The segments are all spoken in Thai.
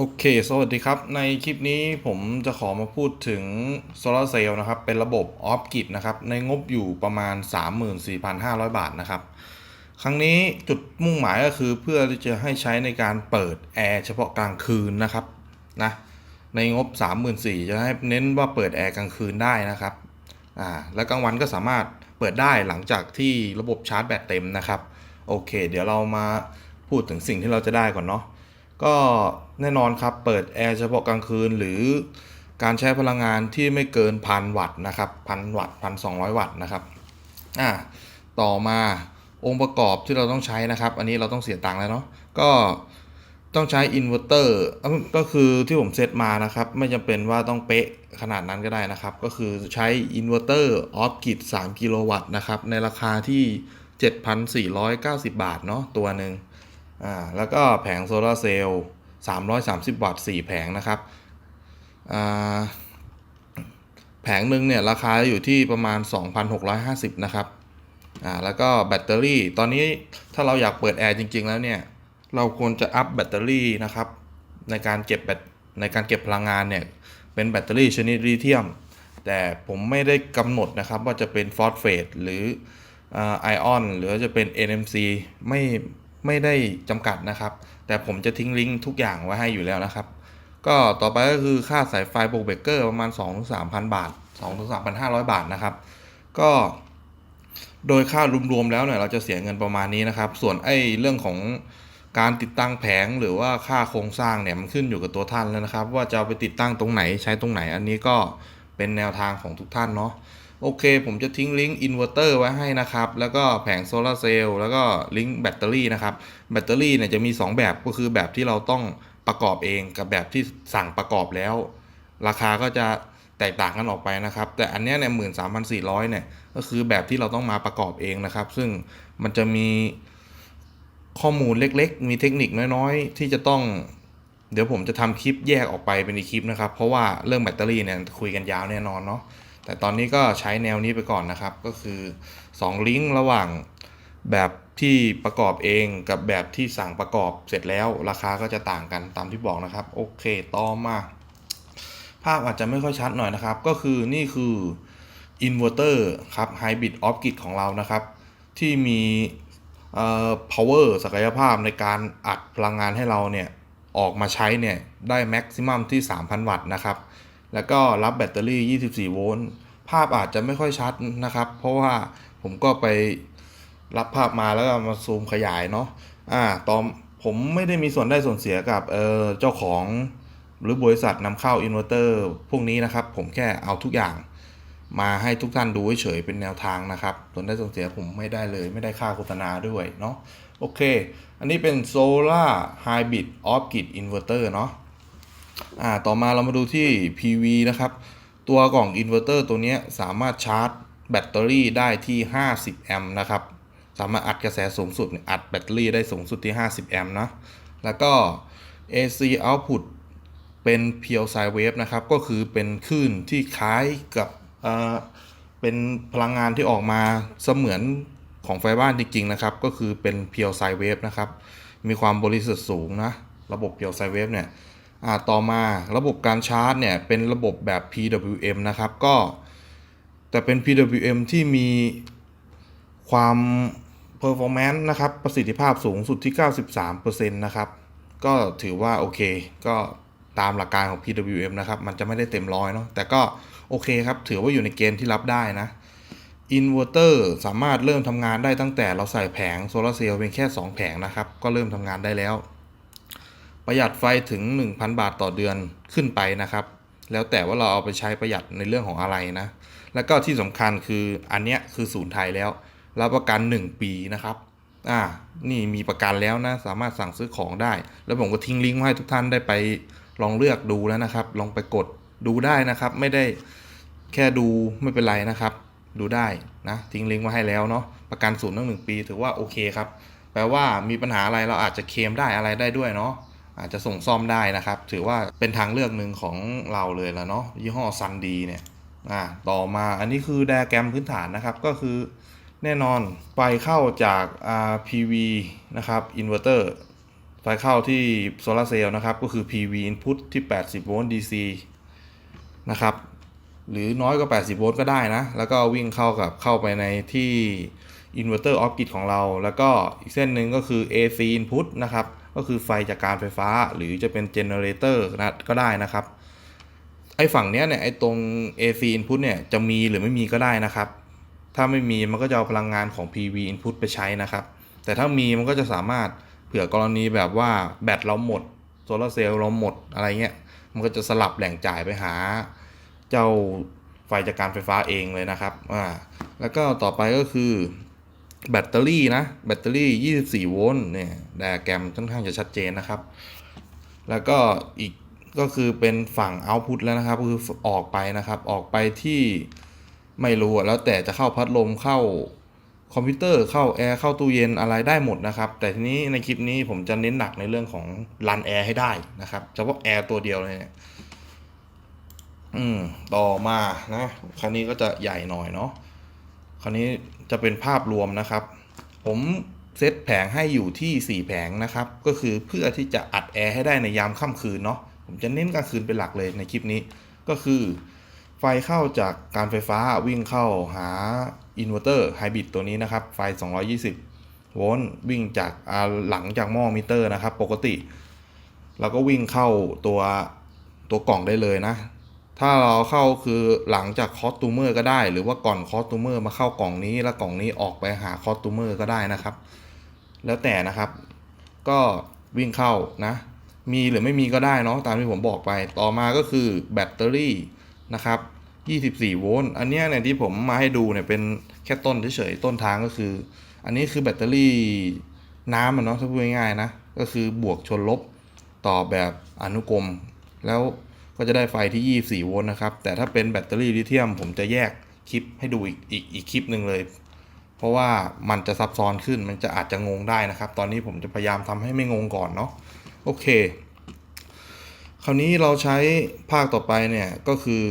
โอเค สวัสดีครับ ในคลิปนี้ผมจะขอมาพูดถึงโซลาเซลล์นะครับ เป็นระบบออฟกิดนะครับ ในงบอยู่ประมาณ 34,500 บาทนะครับ ครั้งนี้จุดมุ่งหมายก็คือเพื่อที่จะให้ใช้ในการเปิดแอร์เฉพาะกลางคืนนะครับ นะ ในงบ 34,000จะให้เน้นว่าเปิดแอร์กลางคืนได้นะครับ อ่า แล้วกลางวันก็สามารถเปิดได้หลังจากที่ระบบชาร์จแบตเต็มนะครับ โอเค เดี๋ยวเรามาพูดถึงสิ่งที่เราจะได้ก่อนเนาะ ก็ แน่นอนครับ เปิดแอร์เฉพาะกลางคืนหรือการใช้พลังงานที่ไม่เกินพันวัตต์นะครับพันวัตต์พันสองวัตต์นะครับอ่าต่อมาองค์ประกอบที่เราต้องใช้นะครับ อันนี้เราต้องเสียตังค์แล้วเนาะก็ต้องใช้อินเวอร์เตอร์ก็คือที่ผมเซตมานะครับ ไม่จำเป็นว่าต้องเป๊ะขนาดนั้นก็ได้นะครับ ก็คือใช้อินเวอร์เตอร์ออฟกิด3กิโลวัตต์นะครับ ในราคาที่ 7,490 บาทเนาะตัวหนึ่งอ่าแล้วก็แผงโซลาร์เซลล์ 330 วัตต์ 4 แผงนะครับแผงหนึ่งเนี่ยราคาอยู่ที่ประมาณ 2,650 นะครับอ่าแล้วก็แบตเตอรี่ตอนนี้ถ้าเราอยากเปิดแอร์จริง ๆ แล้วเนี่ย เราควรจะอัพแบตเตอรี่นะครับ ในการเก็บแบตในการเก็บพลังงานเนี่ย เป็นแบตเตอรี่ชนิดลิเธียม แต่ผมไม่ได้กำหนดนะครับว่าจะเป็นฟอสเฟตหรือไอออนหรือจะเป็น NMC ไม่ ไม่ได้จำกัดนะครับ แต่ผมจะทิ้งลิงก์ทุกอย่างไว้ให้อยู่แล้วนะครับ ก็ต่อไปก็คือค่าสายไฟโบรเบเกอร์ประมาณ 2-3,000 บาท 2-3,500 บาทนะครับ ก็โดยค่ารวมๆแล้วเนี่ยเราจะเสียเงินประมาณนี้นะครับ ส่วนไอ้เรื่องของการติดตั้งแผงหรือว่าค่าโครงสร้างเนี่ยมันขึ้นอยู่กับตัวท่านแล้วนะครับ ว่าจะเอาไปติดตั้งตรงไหนใช้ตรงไหน อันนี้ก็เป็นแนวทางของทุกท่านเนาะ โอเค ผมจะทิ้งลิงก์อินเวอร์เตอร์ไว้ให้นะครับ แล้วก็แผงโซลาร์เซลล์แล้วก็ลิงก์แบตเตอรี่นะครับ แบตเตอรี่เนี่ยจะมี 2 แบบก็คือแบบที่เราต้องประกอบเองกับแบบที่สั่งประกอบแล้ว ราคาก็จะแตกต่างกันออกไปนะครับ แต่อันนี้เนี่ยหมื่นสามพันสี่ร้อยเนี่ยก็คือแบบที่เราต้องมาประกอบเองนะครับ ซึ่งมันจะมีข้อมูลเล็กๆ มีเทคนิคน้อยๆ ที่จะต้อง เดี๋ยวผมจะทำคลิปแยกออกไปเป็นอีกคลิปนะครับ เพราะว่าเรื่องแบตเตอรี่เนี่ยคุยกันยาวแน่นอนเนาะ แต่ตอนนี้ก็ใช้แนวนี้ไปก่อนนะครับ ก็คือ 2 ลิงก์ระหว่างแบบที่ประกอบเองกับแบบที่สั่งประกอบเสร็จแล้วราคาก็จะต่างกันตามที่บอกนะครับ โอเคต่อมา ภาพอาจจะไม่ค่อยชัดหน่อยนะครับ ก็คือนี่คืออินเวอร์เตอร์ครับ Hybrid Off Grid ของเรานะครับ ที่มีเอ่อ power ศักยภาพในการอัดพลังงานให้เราเนี่ย ออกมาใช้เนี่ย ได้แม็กซิมัมที่ 3,000 วัตต์นะครับ แล้วก็รับแบตเตอรี่ 24 โวลต์ ภาพอาจจะไม่ค่อยชัดนะครับ เพราะว่าผมก็ไปรับภาพมาแล้วก็มาซูมขยายเนาะ อ่า ตอนผมไม่ได้มีส่วนได้ส่วนเสียกับ เออเจ้าของหรือบริษัทนำเข้าอินเวอร์เตอร์พวกนี้นะครับ ผมแค่เอาทุกอย่างมาให้ทุกท่านดูเฉยๆเป็นแนวทางนะครับ ส่วนได้ส่วนเสียผมไม่ได้เลย ไม่ได้ค่าโฆษณาด้วยเนาะ โอเค อันนี้เป็น Solar Hybrid Off Grid Inverter เนาะ อ่าต่อมาเรามาดูที่ PV นะครับ ตัวกล่องอินเวอร์เตอร์ตัวนี้สามารถชาร์จแบตเตอรี่ได้ที่ 50 แอมป์นะครับ สามารถอัดกระแสสูงสุดอัดแบตเตอรี่ได้สูงสุดที่ 50 แอมป์นะ แล้วก็ AC output เป็น pure sine wave นะครับ ก็คือเป็นคลื่นที่คล้ายกับเอ่อเป็นพลังงานที่ออกมาเสมือนของไฟบ้านจริงๆนะครับ ก็คือเป็น pure sine wave นะครับ มีความบริสุทธิ์สูงนะ ระบบ pure sine wave เนี่ย อ่าต่อมาระบบการชาร์จเนี่ยเป็นระบบแบบ PWM นะครับก็แต่เป็น PWM ที่มีความ performance นะครับ ประสิทธิภาพสูงสุดที่ 93%นะครับ ก็ถือว่าโอเค ก็ตามหลักการของ PWM นะครับ มันจะไม่ได้เต็มร้อยเนาะแต่ก็โอเคครับ ถือว่าอยู่ในเกณฑ์ที่รับได้นะอินเวอร์เตอร์สามารถเริ่มทำงานได้ตั้งแต่เราใส่แผงโซลาเซลล์เพียงแค่ 2 แผงนะครับ ก็เริ่มทำงานได้แล้ว ประหยัดไฟถึง 1,000 บาทต่อเดือนขึ้นไปนะครับ แล้วแต่ว่าเราเอาไปใช้ประหยัดในเรื่องของอะไรนะ แล้วก็ที่สำคัญคืออันเนี้ยคือศูนย์ไทยแล้วรับประกัน 1 ปีนะครับอ่านี่มีประกันแล้วนะ สามารถสั่งซื้อของได้ แล้วผมก็ทิ้งลิงก์ไว้ให้ทุกท่านได้ไปลองเลือกดูแล้วนะครับ ลองไปกดดูได้นะครับ ไม่ได้แค่ดูไม่เป็นไรนะครับ ดูได้นะ ทิ้งลิงก์ไว้ให้แล้วเนาะประกันศูนย์ตั้งหนึ่งปี ถือว่าโอเคครับ แปลว่ามีปัญหาอะไรเราอาจจะเคลมได้อะไรได้ด้วยเนาะ อาจจะส่งซ่อมได้นะครับ ถือว่าเป็นทางเลือกหนึ่งของเราเลยแล้วเนาะยี่ห้อซันดีเนี่ยอ่าต่อมาอันนี้คือไดอะแกรมพื้นฐานนะครับก็คือแน่นอนไฟเข้าจาก RPV นะครับอินเวอร์เตอร์ไฟเข้าที่โซลาร์เซลล์นะครับ ก็คือ PV input ที่ 80 โวลต์ DC นะครับ หรือน้อยกว่า 80 โวลต์ก็ได้นะ แล้วก็วิ่งเข้ากับเข้าไปในที่ inverter off grid ของเรา แล้วก็อีกเส้นหนึ่งก็คือ AC input นะครับก็คือไฟจากการไฟฟ้าหรือจะเป็น generator นะก็ได้นะครับ ไอ้ฝั่งเนี้ยเนี่ยไอ้ตรง AC input เนี่ยจะมีหรือไม่มีก็ได้นะครับ ถ้าไม่มีมันก็จะเอาพลังงานของ PV input ไปใช้นะครับ แต่ถ้ามีมันก็จะสามารถเผื่อกรณีแบบว่าแบตเราหมดโซลาร์เซลล์เราหมดอะไรเงี้ยมันก็จะสลับแหล่งจ่ายไปหา เจ้าไฟจากการไฟฟ้าเองเลยนะครับอ่าแล้วก็ต่อไปก็คือ แบตเตอรี่นะ แบตเตอรี่ 24 โวลต์เนี่ยไดอะแกรมค่อนข้างจะชัดเจนนะครับ แล้วก็อีกก็คือเป็นฝั่ง output แล้วนะครับ คือออกไปนะครับ ออกไปที่ไม่รู้แล้วแต่จะเข้าพัดลมเข้าคอมพิวเตอร์เข้าแอร์เข้าตู้เย็นอะไรได้หมดนะครับ แต่ทีนี้ในคลิปนี้ผมจะเน้นหนักในเรื่องของรันแอร์ให้ได้นะครับเฉพาะแอร์ตัวเดียวเลยเนี่ยอืมต่อมานะคันนี้ก็จะใหญ่หน่อยเนาะ คันนี้จะเป็นภาพรวมนะครับ ผมเซตแผงให้อยู่ที่ 4 แผงนะครับ ก็คือเพื่อที่จะอัดแอร์ให้ได้ในยามค่ำคืนเนาะผมจะเน้นกลางคืนเป็นหลักเลยในคลิปนี้ ก็คือ ไฟเข้าจากการไฟฟ้าวิ่งเข้าหาอินเวอร์เตอร์ไฮบริดตัวนี้นะครับ ไฟ 220 โวลต์วิ่งจากาหลังจากหม้อมิเตอร์นะครับ ปกติ เราก็วิ่งเข้าตัวตัวกล่องได้เลยนะ ถ้าเราเข้าคือหลังจากคอสตูเมอร์ก็ได้ หรือว่าก่อนคอสตูเมอร์มาเข้ากล่องนี้ แล้วกล่องนี้ออกไปหาคอสตูเมอร์ก็ได้นะครับ แล้วแต่นะครับ ก็วิ่งเข้านะ มีหรือไม่มีก็ได้เนาะตามที่ผมบอกไป ต่อมาก็คือแบตเตอรี่นะครับ24 โวลต์ อันเนี้ยเนี่ยที่ผมมาให้ดูเนี่ยเป็นแค่ต้นเฉยๆ ต้นทางก็คือ อันนี้คือแบตเตอรี่น้ำอะเนาะถ้าพูดง่ายๆนะ ก็คือบวกชนลบต่อแบบอนุกรม แล้ว ก็จะได้ไฟที่ 24 โวลต์นะครับ แต่ถ้าเป็นแบตเตอรี่ลิเธียม ผมจะแยกคลิปให้ดูอีกอีกอีกคลิปหนึ่งเลย เพราะว่ามันจะซับซ้อนขึ้นมันจะอาจจะงงได้นะครับ ตอนนี้ผมจะพยายามทำให้ไม่งงก่อนเนาะโอเค คราวนี้เราใช้ภาคต่อไปเนี่ยก็คือ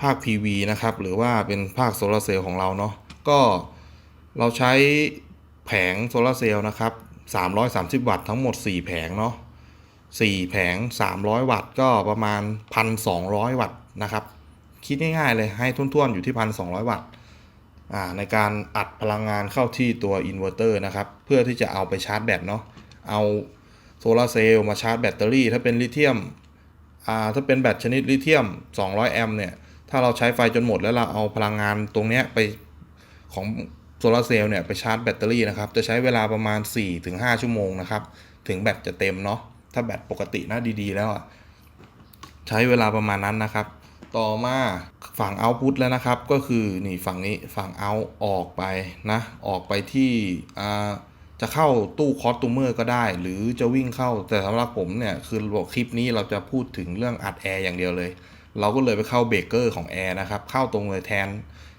ภาค PV นะครับ หรือว่าเป็นภาคโซลาร์เซลล์ของเราเนาะก็เราใช้แผงโซลาร์เซลล์นะครับ330 วัตต์ทั้งหมด 4 แผงเนาะ 4 แผง 300 วัตต์ ก็ประมาณ 1,200 วัตต์นะครับ คิดง่ายๆเลยให้ทุ่นๆอยู่ที่ 1,200 วัตต์ในการอัดพลังงานเข้าที่ตัวอินเวอร์เตอร์นะครับ เพื่อที่จะเอาไปชาร์จแบตเนาะเอาโซลาร์เซลล์มาชาร์จแบตเตอรี่ ถ้าเป็นลิเธียมถ้าเป็นแบตชนิดลิเธียม 200 แอมป์เนี่ย ถ้าเราใช้ไฟจนหมดแล้วเราเอาพลังงานตรงนี้ไปของโซลาร์เซลล์เนี่ยไปชาร์จแบตเตอรี่นะครับ จะใช้เวลาประมาณ 4-5 ชั่วโมงนะครับ ถึงแบตจะเต็มเนาะ ถ้าแบตปกตินะดีๆ แล้วอะใช้เวลาประมาณนั้นนะครับ ต่อมาฝั่งเอาพุตแล้วนะครับ ก็คือนี่ฝั่งนี้ฝั่งเอาออกไปนะออกไปที่อ่าจะเข้าตู้คอสตูเมอร์ก็ได้ หรือจะวิ่งเข้าแต่สำหรับผมเนี่ย คือคลิปนี้เราจะพูดถึงเรื่องอัดแอร์อย่างเดียวเลย เราก็เลยไปเข้าเบรกเกอร์ของแอร์นะครับ เข้าตรงเลยแทน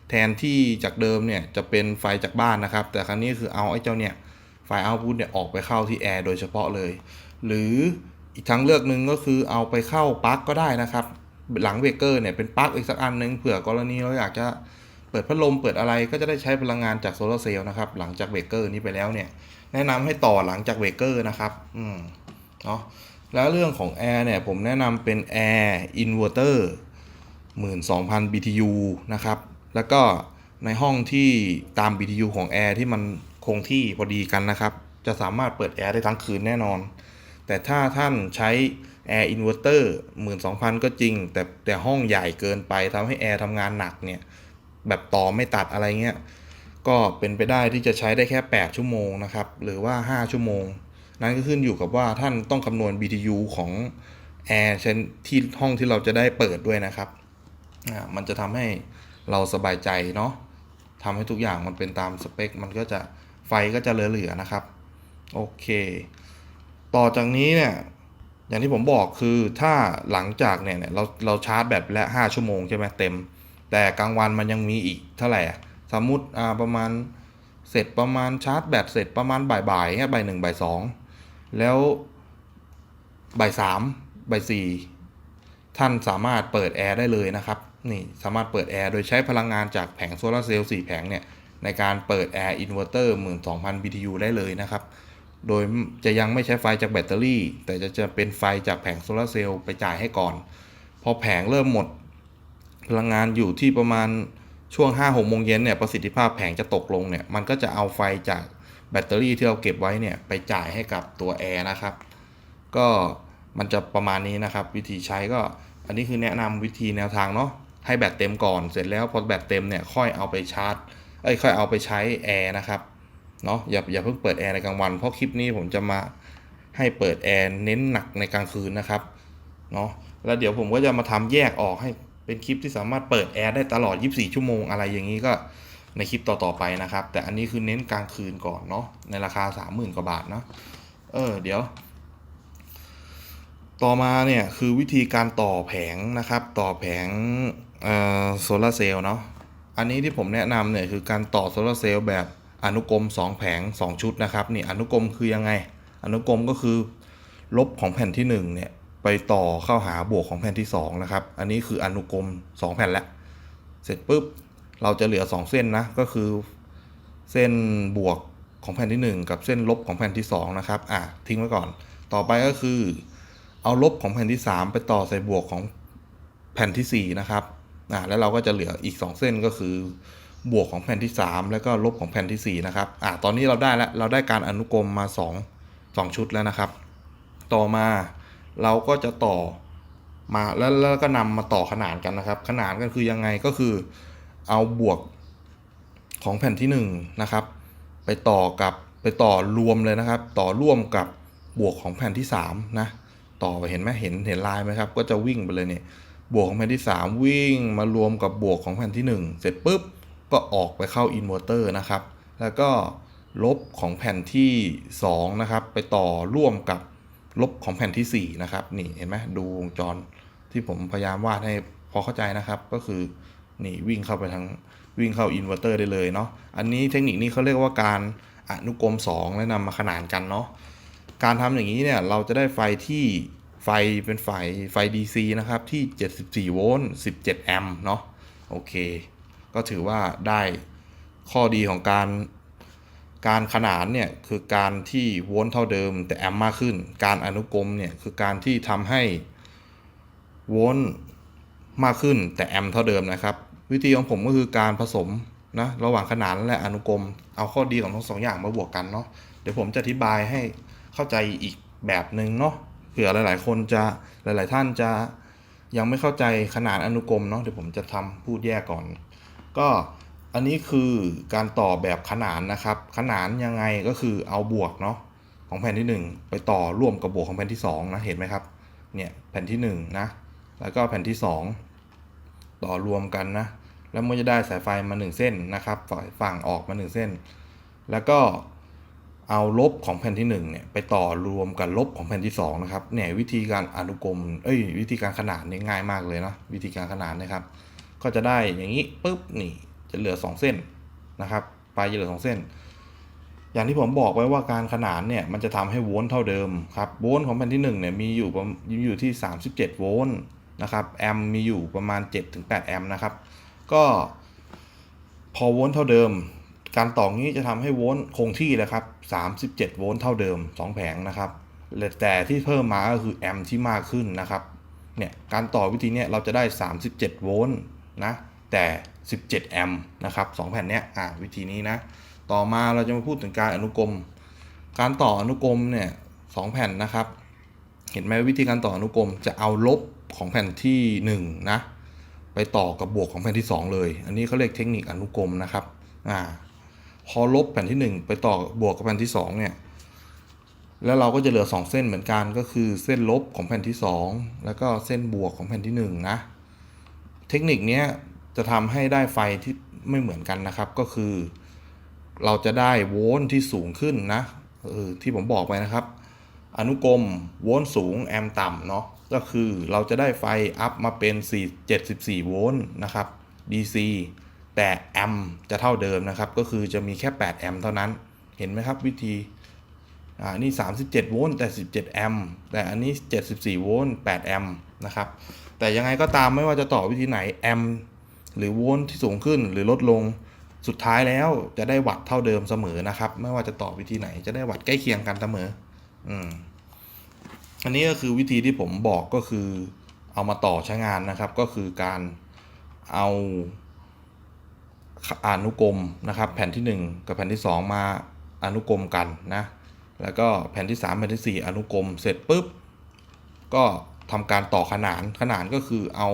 แทนที่จากเดิมเนี่ยจะเป็นไฟจากบ้านนะครับ แต่ครั้งนี้คือเอาไอ้เจ้าเนี่ยไฟเอาพุตเนี่ยออกไปเข้าที่แอร์โดยเฉพาะเลย หรืออีกทางเลือกหนึ่งก็คือเอาไปเข้าปลั๊กก็ได้นะครับ หลังเบรกเกอร์เนี่ยเป็นปลั๊กอีกสักอันหนึงเผื่อกรณีเราอยากจะเปิดพัดลมเปิดอะไรก็จะได้ใช้พลังงานจากโซลาร์เซลล์นะครับ หลังจากเบรกเกอร์นี้ไปแล้วเนี่ย แนะนำให้ต่อหลังจากเบรกเกอร์นะครับ อืมเนาะแล้วเรื่องของแอร์เนี่ยผมแนะนำเป็นแอร์อินเวอร์เตอร์12,000 BTU นะครับ แล้วก็ในห้องที่ตาม BTU ของแอร์ที่มันคงที่พอดีกันนะครับ จะสามารถเปิดแอร์ได้ทั้งคืนแน่นอน แต่ถ้าท่านใช้แอร์อินเวอร์เตอร์12,000 ก็จริง แต่แต่ห้องใหญ่เกินไปทำให้แอร์ทำงานหนักเนี่ยแบบต่อไม่ตัดอะไรเงี้ยก็เป็นไปได้ที่จะใช้ได้แค่ 8 ชั่วโมงนะครับ หรือว่า 5 ชั่วโมง นั่นก็ขึ้นอยู่กับว่าท่านต้องคำนวณ BTU ของแอร์เช่นที่ห้องที่เราจะได้เปิดด้วยนะครับอ่ามันจะทำให้เราสบายใจเนาะทำให้ทุกอย่างมันเป็นตามสเปค มันก็จะไฟก็จะเหลือๆนะครับ โอเค ต่อจากนี้เนี่ยอย่างที่ผมบอกคือถ้าหลังจากเนี่ยเราเราชาร์จแบตและ 5 ชั่วโมงใช่ไหมเต็ม แต่กลางวันมันยังมีอีกเท่าไหร่สมมติอ่าประมาณเสร็จประมาณชาร์จแบตเสร็จประมาณบ่ายๆเงี้ยบ่ายหนึ่งบ่ายสองแล้วบ่ายสามบ่ายสี่ท่านสามารถเปิดแอร์ได้เลยนะครับนี่สามารถเปิดแอร์โดยใช้พลังงานจากแผงโซลาเซลล์4แผงเนี่ยในการเปิดแอร์อินเวอร์เตอร์12,000 BTU ได้เลยนะครับ โดยจะยังไม่ใช้ไฟจากแบตเตอรี่ แต่จะจะเป็นไฟจากแผงโซลาร์เซลล์ไปจ่ายให้ก่อน พอแผงเริ่มหมด พลังงานอยู่ที่ประมาณช่วง 5 6โมงเย็นเนี่ยประสิทธิภาพแผงจะตกลงเนี่ยมันก็จะเอาไฟจากแบตเตอรี่ที่เราเก็บไว้เนี่ยไปจ่ายให้กับตัวแอร์นะครับ ก็มันจะประมาณนี้นะครับ วิธีใช้ก็อันนี้คือแนะนำวิธีแนวทางเนาะให้แบตเต็มก่อนเสร็จแล้วพอแบตเต็มเนี่ยค่อยเอาไปชาร์จเอ้ยค่อยเอาไปใช้แอร์นะครับ เนาะอย่าอย่าเพิ่งเปิดแอร์ในกลางวัน เพราะคลิปนี้ผมจะมาให้เปิดแอร์เน้นหนักในกลางคืนนะครับเนาะแล้วเดี๋ยวผมก็จะมาทำแยกออกให้เป็นคลิปที่สามารถเปิดแอร์ได้ตลอด 24 ชั่วโมงอะไรอย่างนี้ก็ในคลิปต่อๆไปนะครับ แต่อันนี้คือเน้นกลางคืนก่อนเนาะในราคา 30,000 กว่าบาทเนาะเออเดี๋ยว ต่อมาเนี่ยคือวิธีการต่อแผงนะครับ ต่อแผงโซลาเซลล์เนาะอันนี้ที่ผมแนะนำเนี่ยคือการต่อโซลาเซลล์แบบ อนุกรม 2 แผง 2 ชุดนะครับนี่อนุกรมคือยังไง อนุกรมก็คือ ลบของแผ่นที่1เนี่ยไปต่อเข้าหาบวกของแผ่นที่2นะครับอันนี้คืออนุกรม 2 แผ่นแล้วเสร็จปุ๊บเราจะเหลือ 2 เส้นนะก็คือ เส้นบวกของแผ่นที่ 1 กับเส้นลบของแผ่นที่2นะครับอะทิ้งไว้ก่อน ต่อไปก็คือ เอาลบของแผ่นที่ 3 ไปต่อใส่บวกของแผ่นที่4นะครับอ่าแล้วเราก็จะเหลืออีก 2 เส้นก็คือ บวกของแผ่นที่ 3 แล้วก็ลบของแผ่นที่ 4 นะครับ อ่าตอนนี้เราได้แล้ว เราได้การอนุกรมมา 2 2 ชุดแล้วนะครับ ต่อมาเราก็จะต่อมาแล้วแล้วก็นำมาต่อขนานกันนะครับ ขนานกันคือยังไงก็คือเอาบวกของแผ่นที่1นะครับ ไปต่อกับไปต่อรวมเลยนะครับ ต่อร่วมกับบวกของแผ่นที่3นะต่อไปเห็นไหมเห็นเห็นลายไหมครับ ก็จะวิ่งไปเลยเนี่ยบวกของแผ่นที่ 3 วิ่งมารวมกับบวกของแผ่นที่ 1 เสร็จปุ๊บ ก็ออกไปเข้าอินเวอร์เตอร์นะครับ แล้วก็ลบของแผ่นที่2นะครับไปต่อร่วมกับลบของแผ่นที่4นะครับนี่เห็นไหมดูวงจรที่ผมพยายามวาดให้พอเข้าใจนะครับก็คือนี่วิ่งเข้าไปทางวิ่งเข้าอินเวอร์เตอร์ได้เลยเนาะอันนี้เทคนิคนี้เขาเรียกว่าการอนุกรม 2 และนำมาขนานกันเนาะการทำอย่างนี้เนี่ยเราจะได้ไฟที่ไฟเป็นไฟไฟ DC นะครับที่ 74 โวลต์ 17 แอมป์เนาะโอเค ก็ถือว่าได้ข้อดีของการการขนานเนี่ยคือการที่โวลต์เท่าเดิม แต่แอมป์มากขึ้น การอนุกรมเนี่ยคือการที่ทำให้โวลต์มากขึ้นแต่แอมป์เท่าเดิมนะครับ วิธีของผมก็คือการผสมนะระหว่างขนานและอนุกรม เอาข้อดีของทั้งสองอย่างมาบวกกันเนาะเดี๋ยวผมจะอธิบายให้เข้าใจอีกแบบหนึ่งเนาะเผื่อหลาย ๆ คนจะหลาย ๆ ท่านจะยังไม่เข้าใจขนาดอนุกรมเนาะเดี๋ยวผมจะทำพูดแยกก่อน ก็อันนี้คือการต่อแบบขนานนะครับ ขนานยังไงก็คือเอาบวกเนาะของแผ่นที่ 1 ไปต่อร่วมกับบวกของแผ่นที่2นะเห็นไหมครับเนี่ยแผ่นที่1นะแล้วก็แผ่นที่ 2 ต่อรวมกันนะแล้วมันจะได้สายไฟมา 1 เส้นนะครับฝั่งออกมา 1 เส้น แล้วก็เอาลบของแผ่นที่1เนี่ยไปต่อรวมกับลบของแผ่นที่2นะครับเนี่ยวิธีการอนุกรมเอ้ยวิธีการขนานนี่ง่ายมากเลยเนาะวิธีการขนานนะครับ ก็จะได้อย่างนี้ปุ๊บนี่จะเหลือ 2 เส้นนะครับไฟจะเหลือ 2 เส้น อย่างที่ผมบอกไว้ว่าการขนานเนี่ยมันจะทำให้โวลต์เท่าเดิมครับโวลต์ของแผ่นที่1เนี่ยมีอยู่ประมีอยู่ที่ 37 โวลต์นะครับแอมมีอยู่ประมาณ 7-8 แอมป์นะครับ ก็พอโวลต์เท่าเดิม การต่องี้จะทำให้โวลต์คงที่เลยครับ 37 โวลต์เท่าเดิม 2 แผงนะครับแต่ที่เพิ่มมาก็คือแอมป์ที่มากขึ้นนะครับเนี่ยการต่อวิธีนี้เราจะได้ 37 โวลต์ นะแต่ 17 แอมป์นะครับ2แผ่นเนี้ยอ่าวิธีนี้นะ ต่อมาเราจะมาพูดถึงการอนุกรม การต่ออนุกรมเนี่ยสองแผ่นนะครับ เห็นไหมวิธีการต่ออนุกรมจะเอาลบของแผ่นที่1นะไปต่อกับบวกของแผ่นที่ 2 เลย อันนี้เขาเรียกเทคนิคอนุกรมนะครับอ่าพอลบแผ่นที่ 1 ไปต่อบวกกับแผ่นที่2เนี่ยแล้วเราก็จะเหลือ 2 เส้นเหมือนกันก็คือเส้นลบของแผ่นที่ 2 แล้วก็เส้นบวกของแผ่นที่1นะ เทคนิคนี้จะทำให้ได้ไฟที่ไม่เหมือนกันนะครับ ก็คือ เราจะได้โวลต์ที่สูงขึ้นนะออที่ผมบอกไปนะครับ อนุกรมโวลต์สูงแอมต่ำเนาะก็คือเราจะได้ไฟอัพมาเป็น 4 74 โวลต์นะครับ DC แต่แอมจะเท่าเดิมนะครับ ก็คือจะมีแค่ 8 แอมเท่านั้น เห็นไหมครับวิธี อ่า นี่ 37 โวลต์แต่ 17 แอมแต่อันนี้ 74 โวลต์8 แอมนะครับ แต่ยังไงก็ตามไม่ว่าจะต่อวิธีไหนแอมหรือโวลต์ที่สูงขึ้นหรือลดลงสุดท้ายแล้วจะได้วัตต์เท่าเดิมเสมอนะครับ ไม่ว่าจะต่อวิธีไหนจะได้วัตต์ใกล้เคียงกันเสมอ อืมอันนี้ก็คือวิธีที่ผมบอกก็คือ เอามาต่อใช้งานนะครับ ก็คือการเอาอนุกรมนะครับ แผ่นที่ 1 กับแผ่นที่ 2 มาอนุกรมกันนะ แล้วก็แผ่นที่ 3 แผ่นที่ 4 อนุกรมเสร็จปุ๊บ ก็ ทำการต่อขนานขนานก็คือเอา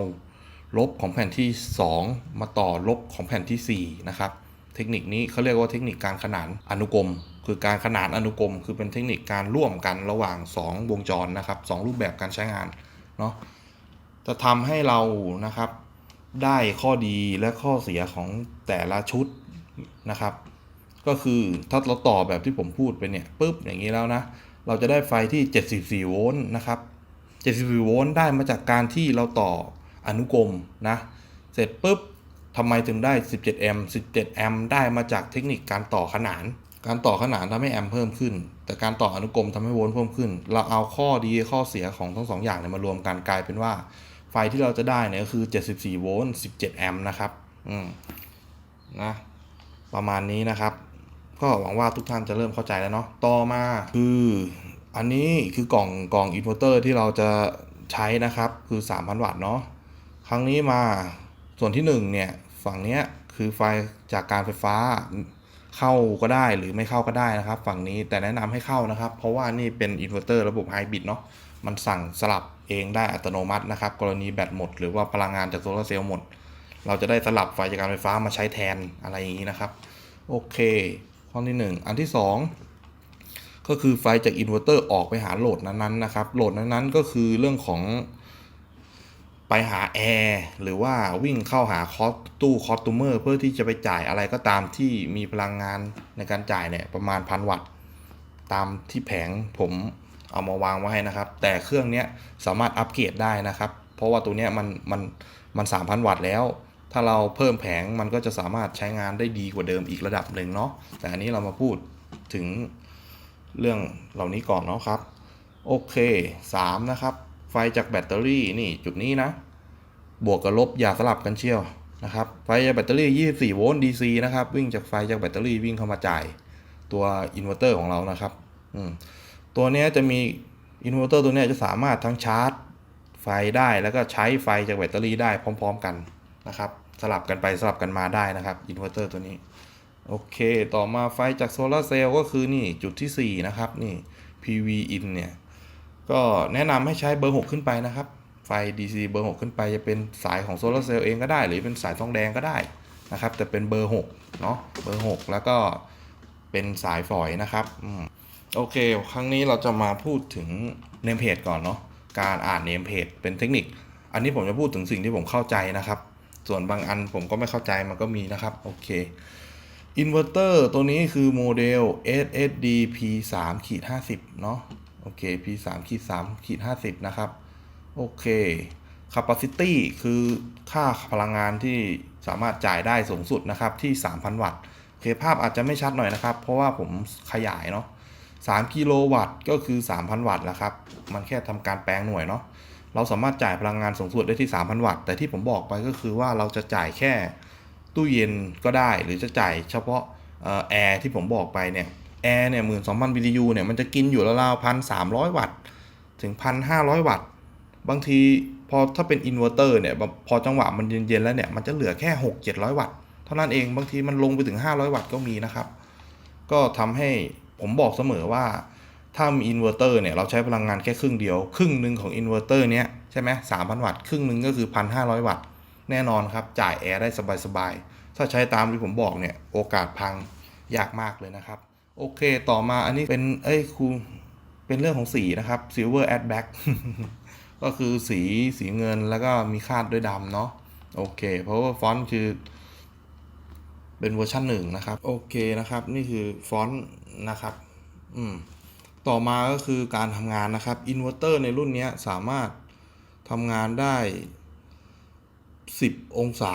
ลบของแผ่นที่ 2 มาต่อลบของแผ่นทีสี่4นะครับเทคนิคนี้เขาเรียกว่าเทคนิคการขนานอนุกรม คือการขนานอนุกรม คือเป็นเทคนิคการร่วมกันระหว่าง 2 วงจรนะครับ2รูปแบบการใช้งานเนาะจะทำให้เรานะครับได้ข้อดีและข้อเสียของแต่ละชุดนะครับ ก็คือถ้าเราต่อแบบที่ผมพูดไปเนี่ยปุ๊บอย่างนี้แล้วนะ เราจะได้ไฟที่ 74 โวลต์นะครับ 74โวลต์ได้มาจากการที่เราต่ออนุกรมนะ เสร็จปุ๊บทำไมถึงได้ 17 แอมป์ 17 แอมป์ได้มาจากเทคนิคการต่อขนาน การต่อขนานทำให้แอมป์เพิ่มขึ้น แต่การต่ออนุกรมทำให้โวลต์เพิ่มขึ้น เราเอาข้อดีข้อเสียของทั้งสองอย่างเนี่ยมารวมกันกลายเป็นว่า ไฟที่เราจะได้เนี่ยก็คือ 74 โวลต์ 17 แอมป์นะครับ อืม นะ ประมาณนี้นะครับ ก็หวังว่าทุกท่านจะเริ่มเข้าใจแล้วเนาะ ต่อมาคือ อันนี้คือกล่องกล่องอินเวอร์เตอร์ที่เราจะใช้นะครับคือ 3,000 วัตต์เนาะครั้งนี้มาส่วนที่ 1 เนี่ย ฝั่งเนี้ยคือไฟจากการไฟฟ้าเข้าก็ได้หรือไม่เข้าก็ได้นะครับ ฝั่งนี้แต่แนะนำให้เข้านะครับ เพราะว่านี่เป็นอินเวอร์เตอร์ระบบไฮบริดเนาะมันสั่งสลับเองได้อัตโนมัตินะครับ กรณีแบตหมด หรือว่าพลังงานจากโซลาร์เซลล์หมด เราจะได้สลับไฟจากการไฟฟ้ามาใช้แทนอะไรอย่างนี้นะครับ โอเค ข้อที่ 1 อันที่ 2 ก็คือไฟจากอินเวอร์เตอร์ออกไปหาโหลดนั้นๆนะครับ โหลดนั้นๆก็คือเรื่องของไปหาแอร์หรือว่าวิ่งเข้าหาคอสตู้คอสตูเมอร์ เพื่อที่จะไปจ่ายอะไรก็ตามที่มีพลังงานในการจ่ายเนี่ยประมาณพันวัตต์ตามที่แผงผมเอามาวางไว้ให้นะครับ แต่เครื่องนี้สามารถอัปเกรดได้นะครับ เพราะว่าตัวนี้มันมันมันสามพันวัตต์แล้ว ถ้าเราเพิ่มแผงมันก็จะสามารถใช้งานได้ดีกว่าเดิมอีกระดับหนึ่งเนาะแต่อันนี้เรามาพูดถึง เรื่องเหล่านี้ก่อนเนาะครับ โอเค3นะครับ ไฟจากแบตเตอรี่นี่จุดนี้นะ บวกกับลบอย่าสลับกันเชียวนะครับ ไฟจากแบตเตอรี่ 24 โวลต์ DC นะครับ วิ่งจากไฟจากแบตเตอรี่วิ่งเข้ามาจ่ายตัวอินเวอร์เตอร์ของเรานะครับอืมตัวเนี้ยจะมีอินเวอร์เตอร์ตัวเนี้ยจะสามารถทั้งชาร์จไฟได้แล้วก็ใช้ไฟจากแบตเตอรี่ได้พร้อม ๆ กันนะครับ สลับกันไปสลับกันมาได้นะครับอินเวอร์เตอร์ตัวนี้ โอเค ต่อมาไฟจากโซลาร์เซลล์ก็คือนี่จุดที่ 4 นะครับ นี่ PV in เนี่ย ก็แนะนำให้ใช้เบอร์ 6 ขึ้นไปนะครับ ไฟ DC เบอร์ 6 ขึ้นไปจะเป็นสายของโซลาร์เซลล์เองก็ได้ หรือเป็นสายทองแดงก็ได้นะครับ แต่เป็นเบอร์ 6 เนาะเบอร์ 6 แล้วก็เป็นสายฝอยนะครับอโอเค ครั้งนี้เราจะมาพูดถึงเนมเพจก่อนเนาะการอ่านเนมเพจเป็นเทคนิค อันนี้ผมจะพูดถึงสิ่งที่ผมเข้าใจนะครับ ส่วนบางอันผมก็ไม่เข้าใจมันก็มีนะครับ โอเค อินเวอร์เตอร์ตัวนี้คือโมเดล SSD P3 ขีด50 เนาะโอเค P3 ขีด3ขีด50 นะครับ โอเค Capacity คือค่าพลังงานที่สามารถจ่ายได้สูงสุดนะครับ ที่ 3,000 วัตต์โอเคภาพอาจจะไม่ชัดหน่อยนะครับ เพราะว่าผมขยายเนาะ3กิโลวัตต์ก็คือ 3,000 วัตต์แล้วครับ มันแค่ทำการแปลงหน่วยเนาะเราสามารถจ่ายพลังงานสูงสุดได้ที่ 3,000 วัตต์แต่ที่ผมบอกไปก็คือว่าเราจะจ่ายแค่ ตู้เย็นก็ได้หรือจะจ่ายเฉพาะแอร์ที่ผมบอกไปเนี่ยแอร์เนี่ยหมื่นสองพัน BTU เนี่ยมันจะกินอยู่ราวๆพันสามร้อยวัตต์ถึงพันห้าร้อยวัตต์ บางทีพอถ้าเป็นอินเวอร์เตอร์เนี่ยพอจังหวะมันเย็นๆแล้วเนี่ยมันจะเหลือแค่หกเจ็ดร้อยวัตต์เท่านั้นเองบางทีมันลงไปถึงห้าร้อยวัตต์ก็มีนะครับ ก็ทำให้ผมบอกเสมอว่าถ้ามีอินเวอร์เตอร์เนี่ยเราใช้พลังงานแค่ครึ่งเดียว ครึ่งหนึ่งของอินเวอร์เตอร์เนี้ยใช่ไหมสามพันวัตต์ครึ่งหนึ่งก็คือพันห้าร้อยวัตต์ แน่นอนครับ จ่ายแอร์ได้สบายๆ ถ้าใช้ตามที่ผมบอกเนี่ย โอกาสพังยากมากเลยนะครับ โอเคต่อมาอันนี้เป็นเอ้ยครูเป็นเรื่องของสีนะครับ silver a d back ก็คือสีสีเงินแล้วก็มีคาดด้วยดำเนาะโอเค เพราะว่าฟอนต์คือ เป็นเวอร์ชันหนึ่งนะครับ โอเคนะครับ นี่คือฟอนต์นะครับ อืมต่อมาก็คือการทำงานนะครับอินเวอร์เตอร์ในรุ่นนี้สามารถทำงานได้ 10 องศา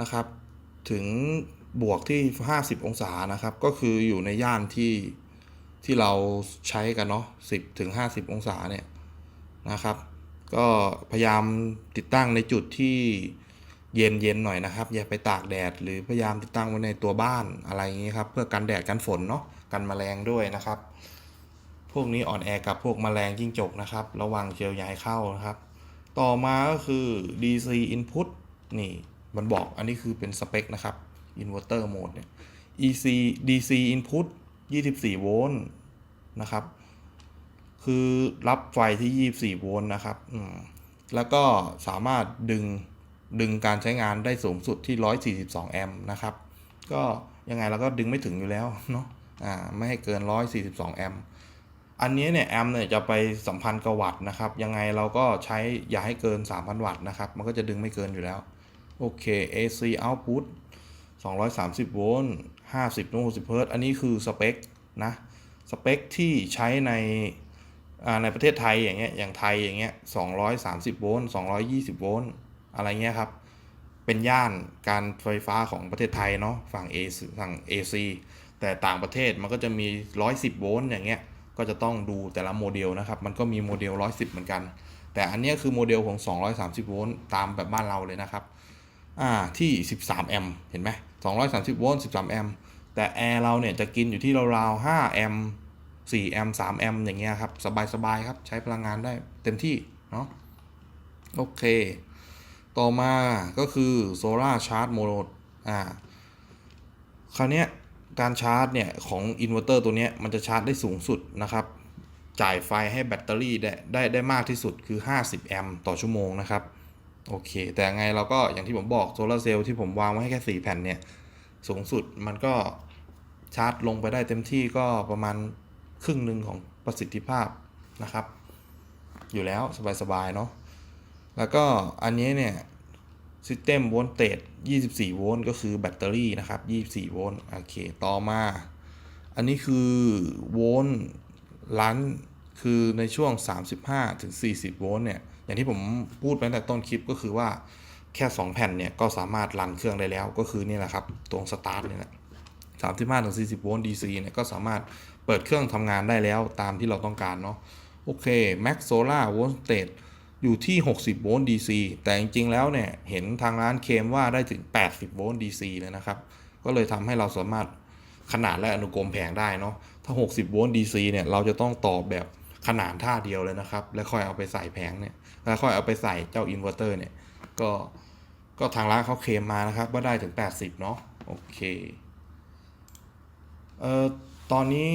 นะครับ ถึงบวกที่ 50 องศานะครับ ก็คืออยู่ในย่านที่ที่เราใช้กันเนาะ10ถึง50 องศาเนี่ยนะครับ ก็พยายามติดตั้งในจุดที่เย็นเย็นหน่อยนะครับ อย่าไปตากแดด หรือพยายามติดตั้งไว้ในตัวบ้านอะไรอย่างนี้ครับ เพื่อกันแดดกันฝนเนาะกันแมลงด้วยนะครับ พวกนี้อ่อนแอกับพวกแมลงจิ้งจกนะครับ ระวังเจลย้ายเข้านะครับ ต่อมาก็คือ DC input นี่มันบอกอันนี้คือเป็นสเปคนะครับ inverter mode เนี่ย EC DC input 24 โวลต์นะครับ คือรับไฟที่ 24 โวลต์นะครับอืมแล้วก็สามารถดึงดึงการใช้งานได้สูงสุดที่ 142 แอมป์นะครับ ก็ยังไงเราก็ดึงไม่ถึงอยู่แล้วเนาะ อ่า ไม่ให้เกิน 142 แอมป์ อันนี้เนี่ยแอมเนี่ยจะไปสัมพันธ์กับวัตต์นะครับ ยังไงเราก็ใช้อย่าให้เกิน 3,000 วัตต์นะครับ มันก็จะดึงไม่เกินอยู่แล้ว โอเค AC output 230 โวลต์ 50 60 เฮิรตซ์อันนี้คือสเปคนะ สเปคที่ใช้ในในประเทศไทยอย่างเงี้ย อย่างไทยอย่างเงี้ย 230 โวลต์ 220 โวลต์ อะไรเงี้ยครับ เป็นย่านการไฟฟ้าของประเทศไทยเนาะ ฝั่ง A ฝั่ง AC แต่ต่างประเทศมันก็จะมี 110 โวลต์อย่างเงี้ย ก็จะต้องดูแต่ละโมเดลนะครับ มันก็มีโมเดล 110 เหมือนกัน แต่อันนี้คือโมเดลของ 230 โวลต์ตามแบบบ้านเราเลยนะครับ อ่า ที่ 13 แอมป์ เห็นไหม230 โวลต์ 13 แอมป์ แต่แอร์เราเนี่ยจะกินอยู่ที่ราวๆ 5 แอมป์ 4 แอมป์ 3 แอมป์ อย่างเงี้ยครับ สบายๆ ครับ ใช้พลังงานได้เต็มที่ เนาะ โอเค ต่อมาก็คือ Solar Charge Mode อ่า คราวเนี้ย การชาร์จเนี่ยของอินเวอร์เตอร์ตัวนี้มันจะชาร์จได้สูงสุดนะครับ จ่ายไฟให้แบตเตอรี่ได้ได้ได้มากที่สุดคือ 50 แอมป์ต่อชั่วโมงนะครับ โอเค แต่ไงเราก็อย่างที่ผมบอกโซลาเซลล์ที่ผมวางไว้ให้แค่ 4 แผ่นเนี่ย สูงสุดมันก็ชาร์จลงไปได้เต็มที่ก็ประมาณครึ่งหนึ่งของประสิทธิภาพนะครับ อยู่แล้วสบายๆเนาะแล้วก็อันนี้เนี่ย ซิสเต็มโวลต์เตจ24 โวลต์ก็คือแบตเตอรี่นะครับ 24 โวลต์โอเค ต่อมา อันนี้คือโวลต์ล้านคือในช่วง 35 ถึง 40 โวลต์เนี่ย อย่างที่ผมพูดไปตั้งแต่ต้นคลิปก็คือว่าแค่ 2 แผ่นเนี่ย ก็สามารถรันเครื่องได้แล้วก็คือนี่แหละครับ ตรงสตาร์ทเนี่ยแหละ35ถึง40 โวลต์ DC เนี่ย ก็สามารถเปิดเครื่องทำงานได้แล้วตามที่เราต้องการเนาะโอเค Max Solar Voltage อยู่ที่ 60 โวลต์ DC แต่จริงๆ แล้วเนี่ย เห็นทางร้านเคมว่าได้ถึง 80 โวลต์ DC เลยนะครับ ก็เลยทำให้เราสามารถขนาดและอนุกรมแผงได้เนาะ ถ้า 60 โวลต์ DC เนี่ย เราจะต้องต่อแบบขนาดท่าเดียวเลยนะครับ แล้วค่อยเอาไปใส่แผงเนี่ย แล้วค่อยเอาไปใส่เจ้าอินเวอร์เตอร์เนี่ย ก็ ก็ทางร้านเขาเคมมานะครับ ว่าได้ถึง 80 เนาะ โอเค เอ่อ ตอนนี้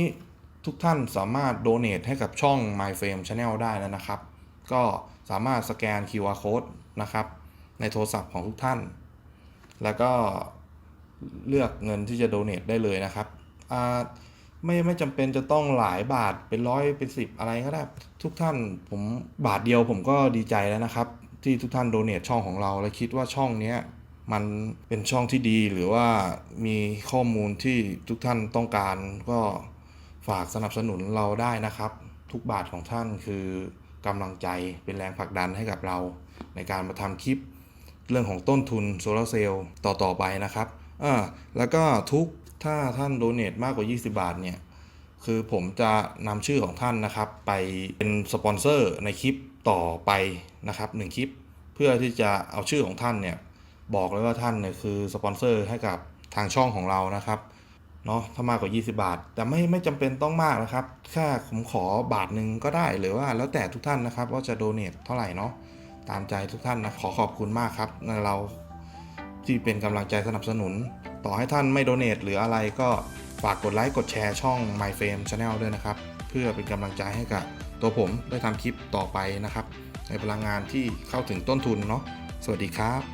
ทุกท่านสามารถโดเน a ให้กับช่อง My Frame Channel ได้แล้วนะครับ ก็ สามารถสแกน QR Code นะครับ ในโทรศัพท์ของทุกท่าน แล้วก็เลือกเงินที่จะโดเน a ได้เลยนะครับไม่ไม่จำเป็นจะต้องหลายบาทเป็นร้อยเป็นสิบอะไรก็ได้ ทุกท่านผมบาทเดียวผมก็ดีใจแล้วนะครับ ที่ทุกท่านโดเน a ช่องของเรา และคิดว่าช่องนี้มันเป็นช่องที่ดีหรือว่ามีข้อมูลที่ทุกท่านต้องการก็ฝากสนับสนุนเราได้นะครับ ทุกบาทของท่านคือ กำลังใจเป็นแรงผลักดันให้กับเรา ในการมาทำคลิป เรื่องของต้นทุนโซลาร์เซลล์ต่อ ๆ ไปนะครับอ่าแล้วก็ทุกถ้าท่านโดเน a มากกว่า 20 บาทเนี่ยคือผมจะนำชื่อของท่านนะครับ ไปเป็นสปอนเซอร์ในคลิปต่อไปนะครับหนึ่งคลิป เพื่อที่จะเอาชื่อของท่านเนี่ยบอกเลยว่าท่านเนี่ยคือสปอนเซอร์ให้กับทางช่องของเรานะครับ เนาะถ้ามากกว่า 20 บาท แต่ไม่ไม่จำเป็นต้องมากนะครับแค่ผมขอบาทหนึ่งก็ได้หรือว่าแล้วแต่ทุกท่านนะครับว่าจะโดเน a เท่าไหร่เนาะตามใจทุกท่านนะขอขอบคุณมากครับในเราที่เป็นกำลังใจสนับสนุน ต่อให้ท่านไม่โดเน a หรืออะไรก็ฝากกดไลค์กดแชร์ช่อง My Frame Channel ด้วยนะครับ เพื่อเป็นกำลังใจให้กับตัวผมได้ทำคลิปต่อไปนะครับ ในพลังงานที่เข้าถึงต้นทุนเนาะสวัสดีครับ